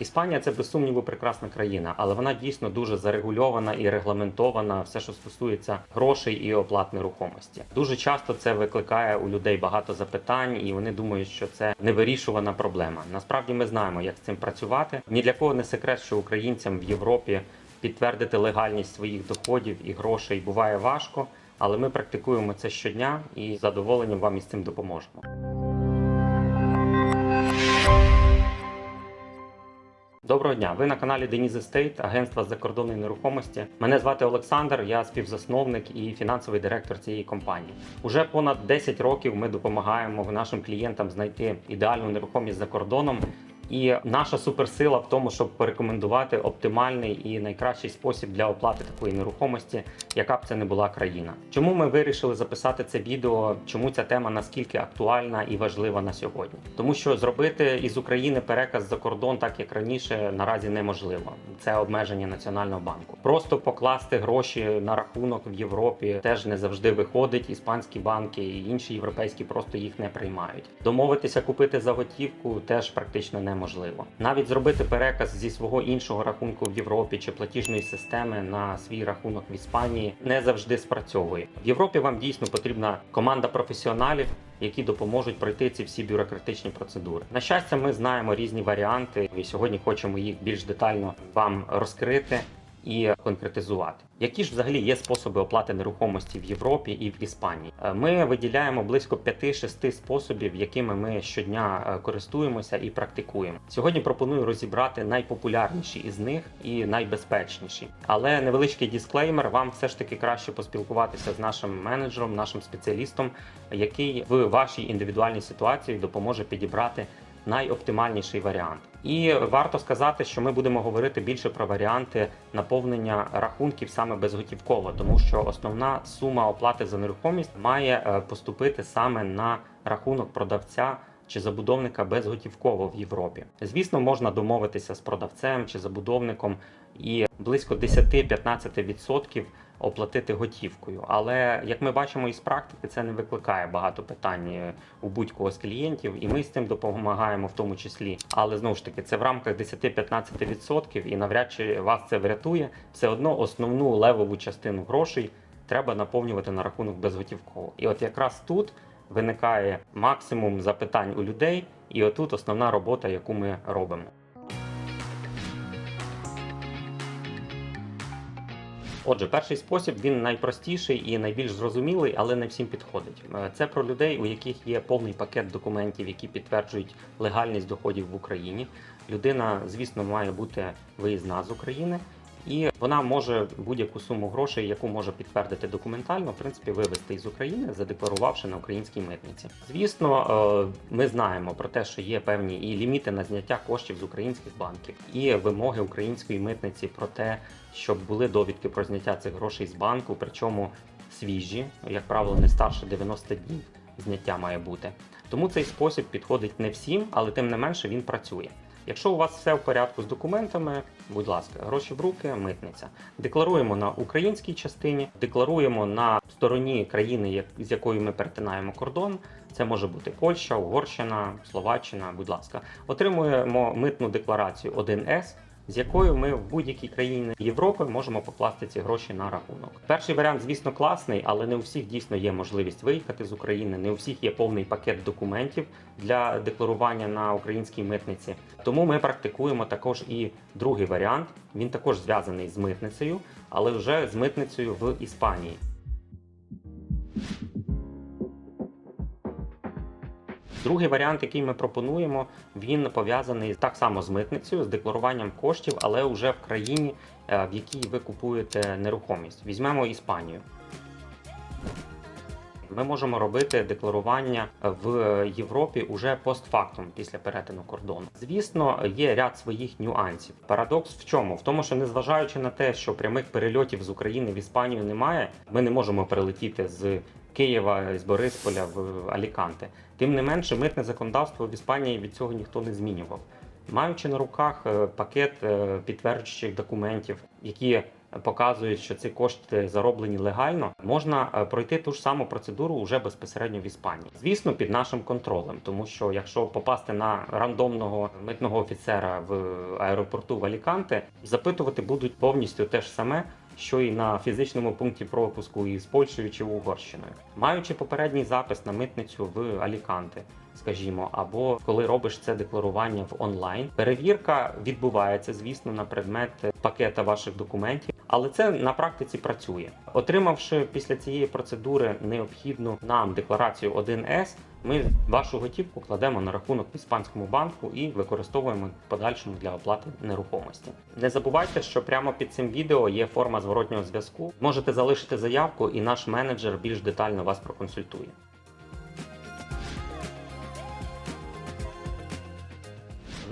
Іспанія це без сумніву прекрасна країна, але вона дійсно дуже зарегульована і регламентована, все, що стосується грошей і оплат нерухомості. Дуже часто це викликає у людей багато запитань, і вони думають, що це невирішувана проблема. Насправді ми знаємо, як з цим працювати. Ні для кого не секрет, що українцям в Європі підтвердити легальність своїх доходів і грошей буває важко, але ми практикуємо це щодня і задоволенням вам із цим допоможемо. Доброго дня! Ви на каналі Деніз Естейт, агентства закордонної нерухомості. Мене звати Олександр, я співзасновник і фінансовий директор цієї компанії. Уже понад 10 років ми допомагаємо нашим клієнтам знайти ідеальну нерухомість за кордоном. І наша суперсила в тому, щоб порекомендувати оптимальний і найкращий спосіб для оплати такої нерухомості, яка б це не була країна. Чому ми вирішили записати це відео? Чому ця тема наскільки актуальна і важлива на сьогодні? Тому що зробити із України переказ за кордон, так як раніше, наразі неможливо. Це обмеження національного банку. Просто покласти гроші на рахунок в Європі теж не завжди виходить. Іспанські банки і інші європейські просто їх не приймають. Домовитися купити за готівку теж практично неможливо. Навіть зробити переказ зі свого іншого рахунку в Європі чи платіжної системи на свій рахунок в Іспанії не завжди спрацьовує. В Європі вам дійсно потрібна команда професіоналів. Які допоможуть пройти ці всі бюрократичні процедури. На щастя, ми знаємо різні варіанти, і сьогодні хочемо їх більш детально вам розкрити і конкретизувати. Які ж взагалі є способи оплати нерухомості в Європі і в Іспанії? Е, Ми виділяємо близько 5-6 способів, якими ми щодня е, користуємося і практикуємо. Сьогодні пропоную розібрати найпопулярніші із них і найбезпечніші. Але невеличкий дисклеймер, вам все ж таки краще поспілкуватися з нашим менеджером, нашим спеціалістом, який в вашій індивідуальній ситуації допоможе підібрати найоптимальніший варіант. І варто сказати, що ми будемо говорити більше про варіанти наповнення рахунків саме безготівково, тому що основна сума оплати за нерухомість має е, поступити саме на рахунок продавця. Чи забудовника безготівково в Європі. Звісно, можна домовитися з продавцем чи забудовником і близько 10-15% оплатити готівкою. Але як ми бачимо із практики, це не викликає багато питань е, у будь-кого з клієнтів, і ми з цим допомагаємо в тому числі. Але знову ж таки, це в рамках 10-15% і навряд чи вас це врятує. Все одно основну левову частину грошей треба наповнювати на рахунок безготівково. І от якраз тут виникає максимум запитань у людей, і отут основна робота, яку ми робимо. Отже, перший спосіб він найпростіший і найбільш зрозумілий, але не всім підходить. Е, Це про людей, у яких є повний пакет документів, які підтверджують легальність доходів в Україні. Людина, звісно, має бути виїзна з України. І вона може будь-яку суму грошей, яку може підтвердити документально, в принципі, вивезти із України, задекларувавши на українській митниці. Звісно, е, ми знаємо про те, що є певні і ліміти на зняття коштів з українських банків, і вимоги української митниці про те, щоб були довідки про зняття цих грошей з банку, причому свіжі, як правило, не старше 90 днів зняття має бути. Тому цей спосіб підходить не всім, але тим не менше він працює. Якщо у вас все в порядку з документами, будь ласка, гроші в руки, митниця. Декларуємо на українській частині, декларуємо на стороні країни, з якою ми перетинаємо кордон. Це може бути Польща, Угорщина, Словаччина. Будь ласка, отримуємо митну декларацію 1С. З якою ми в будь-якій країні Європи можемо покласти ці гроші на рахунок. Перший варіант, звісно, класний, але не у всіх дійсно є можливість виїхати з України, не у всіх є повний пакет документів для декларування на українській митниці. Тому ми практикуємо також і другий варіант. Він також зв'язаний з митницею, але вже з митницею в Іспанії. Другий варіант, який ми пропонуємо, він пов'язаний так само з митницею, з декларуванням коштів, але вже в країні, е, в якій ви купуєте нерухомість. Візьмемо Іспанію. Ми можемо робити декларування в Європі уже постфактум після перетину кордону. Звісно, є ряд своїх нюансів. Парадокс в чому? В тому, що незважаючи на те, що прямих перельотів з України в Іспанію немає, ми не можемо перелетіти з Києва з Борисполя в Аліканте. Тим не менше, митне законодавство в Іспанії від цього ніхто не змінював. Маючи на руках е, пакет е, підтверджуючих документів, які показують, що ці кошти зароблені легально, можна е, пройти ту ж саму процедуру вже безпосередньо в Іспанії. Звісно, під нашим контролем, тому що якщо попасти на рандомного митного офіцера в аеропорту в Аліканте, запитувати будуть повністю те ж саме. Що і на фізичному пункті пропуску із Польщею чи Угорщиною, маючи попередній запис на митницю в Аліканте, скажімо, або коли робиш це декларування в онлайн. Перевірка відбувається, звісно, на предмет пакета ваших документів, але це на практиці працює. Отримавши після цієї процедури необхідну нам декларацію 1С, ми вашу готівку кладемо на рахунок в іспанському банку і використовуємо в подальшому для оплати нерухомості. Не забувайте, що прямо під цим відео є форма зворотнього зв'язку. Можете залишити заявку, і наш менеджер більш детально вас проконсультує.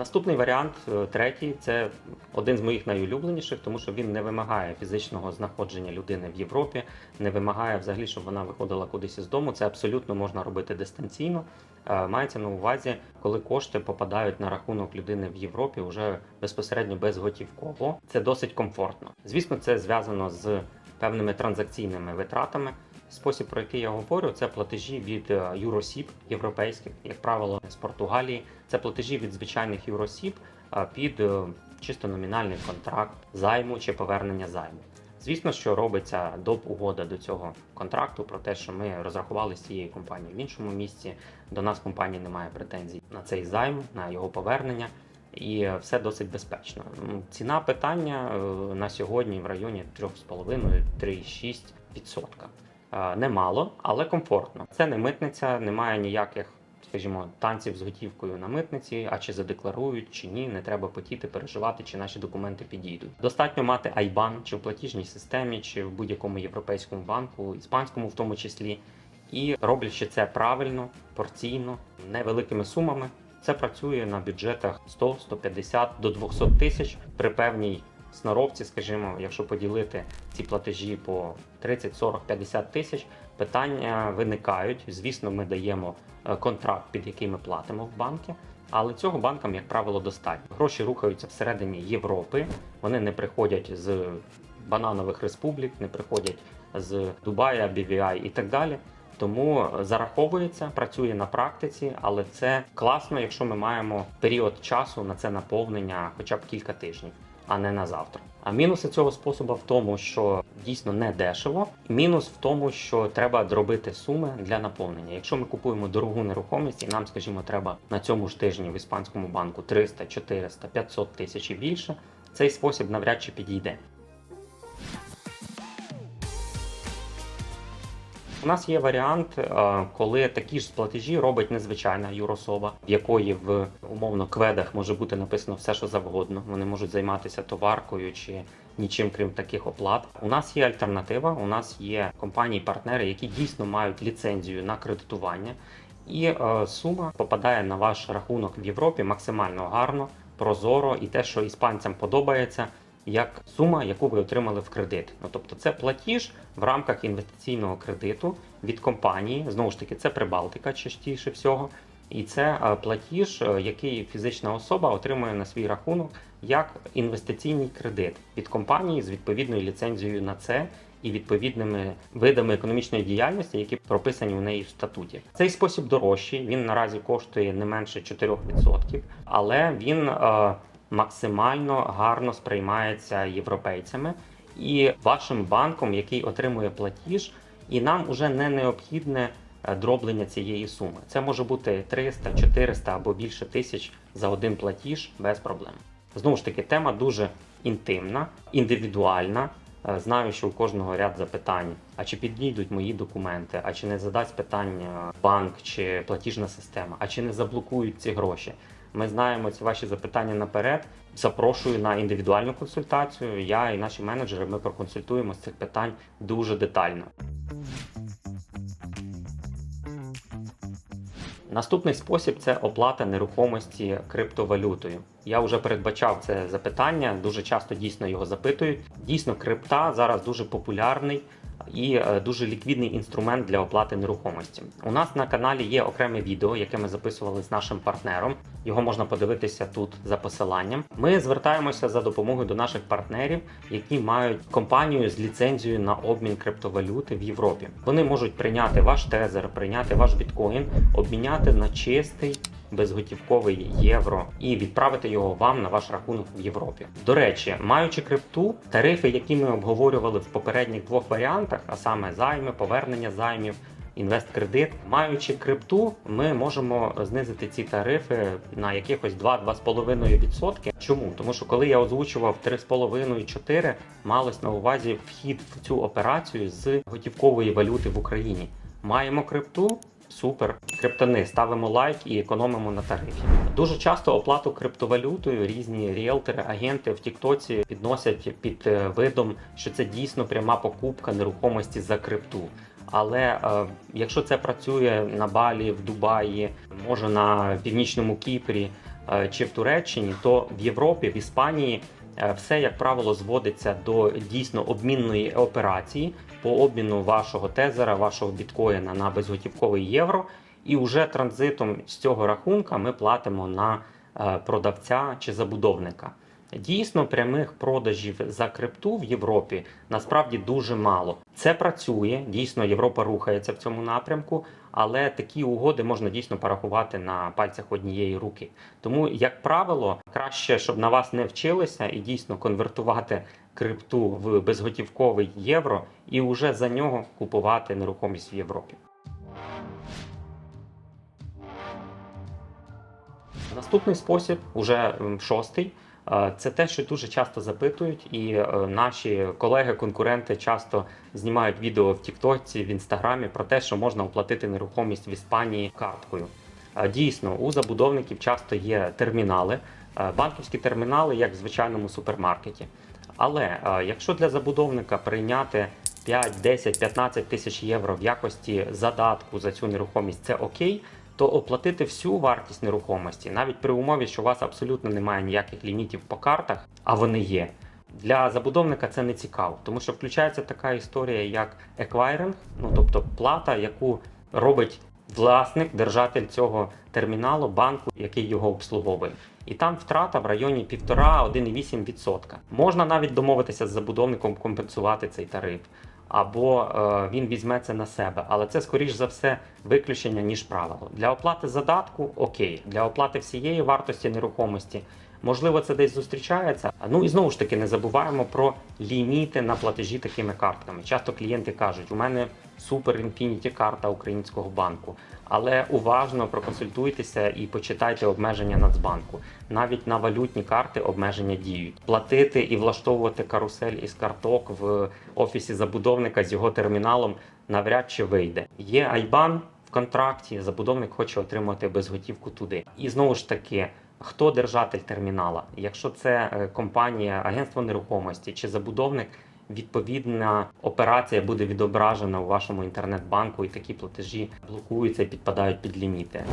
Наступний варіант, е, третій, це один з моїх найулюбленіших, тому що він не вимагає фізичного знаходження людини в Європі, не вимагає взагалі, щоб вона виходила кудись із дому. Це абсолютно можна робити дистанційно. Е, Мається на увазі, коли кошти попадають на рахунок людини в Європі вже безпосередньо безготівково. Це досить комфортно. Звісно, це зв'язано з певними транзакційними витратами. Спосіб, про який я говорю, це платежі від е, Юросіб європейських, як правило, з Португалії. Це платежі від звичайних Юросіб під е, чисто номінальний контракт займу чи повернення займу. Звісно, що робиться доп. угода до цього контракту про те, що ми розрахувалися з цією компанією в іншому місці. До нас компанії немає претензій на цей займ, на його повернення. І е, все досить безпечно. Ціна питання е, на сьогодні в районі 3,5-3,6%. Немало, але комфортно. Це не митниця, немає ніяких, скажімо, танців з готівкою на митниці, а чи задекларують, чи ні, не треба потіти, переживати, чи наші документи підійдуть. Достатньо мати IBAN, чи в платіжній системі, чи в будь-якому європейському банку, іспанському в тому числі. І роблячи це правильно, порційно, невеликими сумами, це працює на бюджетах 100, 150 до 200 тисяч при певній сноровці, скажімо, якщо поділити ці платежі по 30, 40, 50 тисяч, питання виникають. Звісно, ми даємо е, контракт, під який ми платимо в банки. Але цього банкам, як правило, достатньо. Гроші рухаються всередині Європи. Вони не приходять з бананових республік, не приходять з Дубая, BVI і так далі. Тому зараховується, працює на практиці, але це класно, якщо ми маємо період часу на це наповнення, хоча б кілька тижнів, а не на завтра. А мінуси цього способу в тому, що дійсно не дешево. Мінус в тому, що треба зробити суми для наповнення. Якщо ми купуємо дорогу нерухомість, і нам, скажімо, треба на цьому ж тижні в іспанському банку 300, 400, 500 тисяч і більше, цей спосіб навряд чи підійде. У нас є варіант, е, коли такі ж платежі робить незвичайна юрособа, в якої в умовно кведах може бути написано все, що завгодно. Вони можуть займатися товаркою чи нічим крім таких оплат. У нас є альтернатива. У нас є компанії-партнери, які дійсно мають ліцензію на кредитування, і е, сума попадає на ваш рахунок в Європі максимально гарно, прозоро, і те, що іспанцям подобається як сума, яку ви отримали в кредит. Ну тобто це платіж в рамках інвестиційного кредиту від компанії. Знову ж таки, це Прибалтика частіше всього. І це е, платіж, е, який фізична особа отримує на свій рахунок як інвестиційний кредит від компанії з відповідною ліцензією на це і відповідними видами економічної діяльності, які прописані у неї в статуті. Цей спосіб дорожчий. Він наразі коштує не менше 4%, але він е, максимально гарно сприймається європейцями і вашим банком, який отримує платіж, і нам уже не необхідне е, дроблення цієї суми. Це може бути 300, 400 або більше тисяч за один платіж без проблем. Знову ж таки, тема дуже інтимна, індивідуальна. Е, Знаю, що у кожного ряд запитань: а чи підійдуть мої документи, а чи не задасть питання банк чи платіжна система, а чи не заблокують ці гроші. Ми знаємо ці ваші запитання наперед. Запрошую на індивідуальну консультацію. Я і наші менеджери ми проконсультуємо з цих питань дуже детально. Наступний спосіб це оплата нерухомості криптовалютою. Я вже передбачав це запитання, дуже часто дійсно його запитують. Дійсно, крипта зараз дуже популярний і е, дуже ліквідний інструмент для оплати нерухомості. У нас на каналі є окреме відео, яке ми записували з нашим партнером. Його можна подивитися тут за посиланням. Ми звертаємося за допомогою до наших партнерів, які мають компанію з ліцензією на обмін криптовалюти в Європі. Вони можуть прийняти ваш тезер, прийняти ваш біткоін, обміняти на чистий безготівковий євро і відправити його вам на ваш рахунок в Європі. До речі, маючи крипту, тарифи, які ми обговорювали в попередніх двох варіантах, а саме займи, повернення займів. Інвесткредит, маючи крипту, ми можемо знизити ці тарифи на якихось 2-2,5%. Чому? Тому що коли я озвучував 3,5-4, малось на увазі вхід в цю операцію з готівкової валюти в Україні. Маємо крипту, Супер, криптони, ставимо лайк і економимо на тарифі. Дуже часто оплату криптовалютою різні ріелтори, агенти в Тіктоці підносять під е, видом, що це дійсно пряма покупка нерухомості за крипту. Але е, якщо це працює на Балі, в Дубаї, може на північному Кіпрі е, чи в Туреччині, то в Європі, в Іспанії все, як правило, зводиться до дійсно обмінної операції по обміну вашого тезера, вашого біткоїна на безготівковий євро. І вже транзитом з цього рахунка ми платимо на е, продавця чи забудовника. Дійсно, прямих продажів за крипту в Європі насправді дуже мало. Це працює, дійсно, Європа рухається в цьому напрямку, але такі угоди можна дійсно порахувати на пальцях однієї руки. Тому, як правило, краще, щоб на вас не вчилися і дійсно конвертувати крипту в безготівковий євро і вже за нього купувати нерухомість в Європі. Наступний спосіб, уже шостий. Це те, що дуже часто запитують, і е, наші колеги-конкуренти часто знімають відео в Тіктоці, в Інстаграмі про те, що можна оплатити нерухомість в Іспанії карткою. Дійсно, у забудовників часто є термінали, е, банківські термінали, як в звичайному супермаркеті. Але е, якщо для забудовника прийняти 5, 10, 15 тисяч євро в якості задатку за цю нерухомість, це окей, то оплатити всю вартість нерухомості, навіть при умові, що у вас абсолютно немає ніяких лімітів по картах, а вони є. Для забудовника це не цікаво, тому що включається така історія, як еквайринг, ну тобто плата, яку робить власник, держатель цього терміналу, банку, який його обслуговує. І там втрата в районі 1,5-1,8%. Можна навіть домовитися з забудовником компенсувати цей тариф, або е, він візьме це на себе. Але це, скоріш за все, виключення, ніж правило. Для оплати задатку окей, для оплати всієї вартості нерухомості. Можливо, це десь зустрічається. Ну і знову ж таки не забуваємо про ліміти на платежі такими картками. Часто клієнти кажуть, у мене супер інфініті карта українського банку. Але уважно проконсультуйтеся і почитайте обмеження Нацбанку. Навіть на валютні карти обмеження діють. Платити і влаштовувати карусель із карток в офісі забудовника з його терміналом навряд чи вийде. Є Айбан в контракті, забудовник хоче отримати безготівку туди. І знову ж таки. Хто держатель термінала? Якщо це е, компанія, агентство нерухомості чи забудовник, відповідна операція буде відображена у вашому інтернет-банку, і такі платежі блокуються і підпадають під ліміти.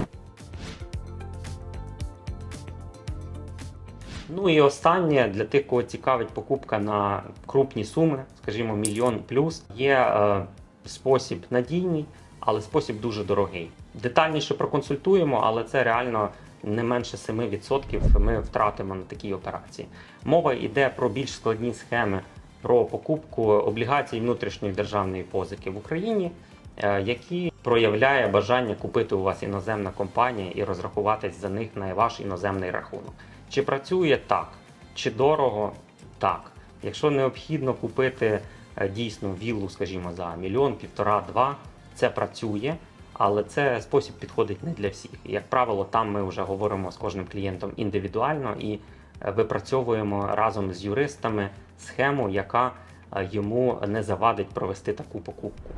Ну і останнє для тих, кого цікавить покупка на крупні суми, скажімо, мільйон плюс, є е, спосіб надійний, але спосіб дуже дорогий. Детальніше проконсультуємо, але це реально не менше 7% ми втратимо на такій операції. Мова йде про більш складні схеми про покупку облігацій внутрішньої державної позики в Україні, е, які проявляє бажання купити у вас іноземна компанія і розрахуватись за них на ваш іноземний рахунок. Чи працює так, чи дорого так. Якщо необхідно купити е, дійсно віллу, скажімо, за мільйон, півтора-два, це працює. Але це спосіб підходить не для всіх. Як правило, там ми вже говоримо з кожним клієнтом індивідуально і е, випрацьовуємо разом з юристами схему, яка е, йому не завадить провести таку покупку.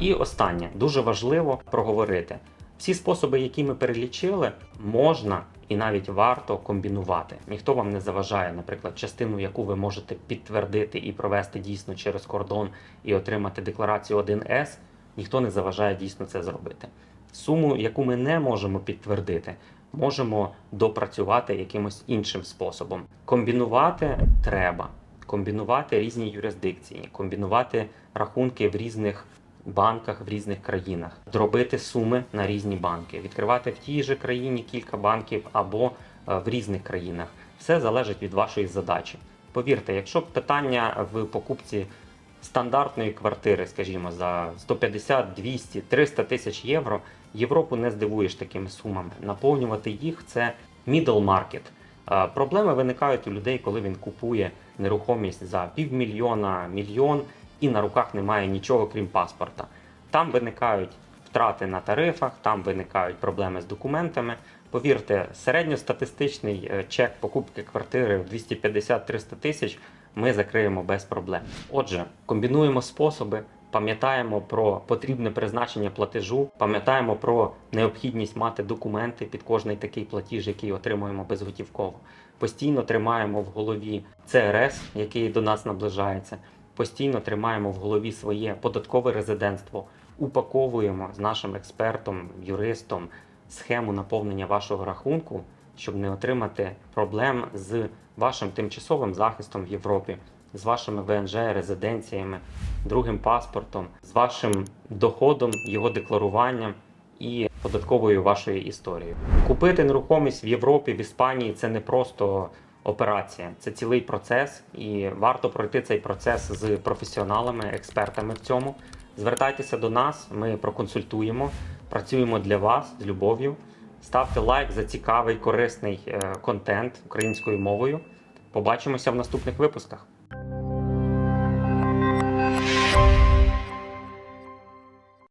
І останнє дуже важливо проговорити. Всі способи, які ми перелічили, можна і навіть варто комбінувати. Ніхто вам не заважає, наприклад, частину, яку ви можете підтвердити і провести дійсно через кордон і отримати декларацію 1С, ніхто не заважає дійсно це зробити. Суму, яку ми не можемо підтвердити, можемо допрацювати якимось іншим способом. Комбінувати треба. комбінувати різні юрисдикції, комбінувати рахунки в різних банках в різних країнах, зробити суми на різні банки, відкривати в тій же країні кілька банків або е, в різних країнах. Все залежить від вашої задачі. Повірте, якщо питання в покупці стандартної квартири, скажімо, за 150, 200, 300 тисяч євро, Європу не здивуєш такими сумами. Наповнювати їх це middle market. Проблеми виникають у людей, коли він купує нерухомість за півмільйона, мільйон і на руках немає нічого крім паспорта. Там виникають втрати на тарифах, там виникають проблеми з документами. Повірте, середньостатистичний е, чек покупки квартири в 250-300 тисяч ми закриємо без проблем. Отже, комбінуємо способи. Пам'ятаємо про потрібне призначення платежу, пам'ятаємо про необхідність мати документи під кожний такий платіж, який отримуємо безготівково. Постійно тримаємо в голові ЦРС, який до нас наближається. Постійно тримаємо в голові своє податкове резидентство, упаковуємо з нашим експертом, юристом схему наповнення вашого рахунку, щоб не отримати проблем з вашим тимчасовим захистом в Європі, з вашими ВНЖ, резиденціями, другим паспортом, з вашим доходом, його декларуванням і податковою вашою історією. Купити нерухомість в Європі, в Іспанії це не просто операція, це цілий процес, і варто пройти цей процес з професіоналами, експертами в цьому. Звертайтеся до нас, ми проконсультуємо, працюємо для вас з любов'ю. Ставте лайк за цікавий, корисний е, контент українською мовою. Побачимося в наступних випусках.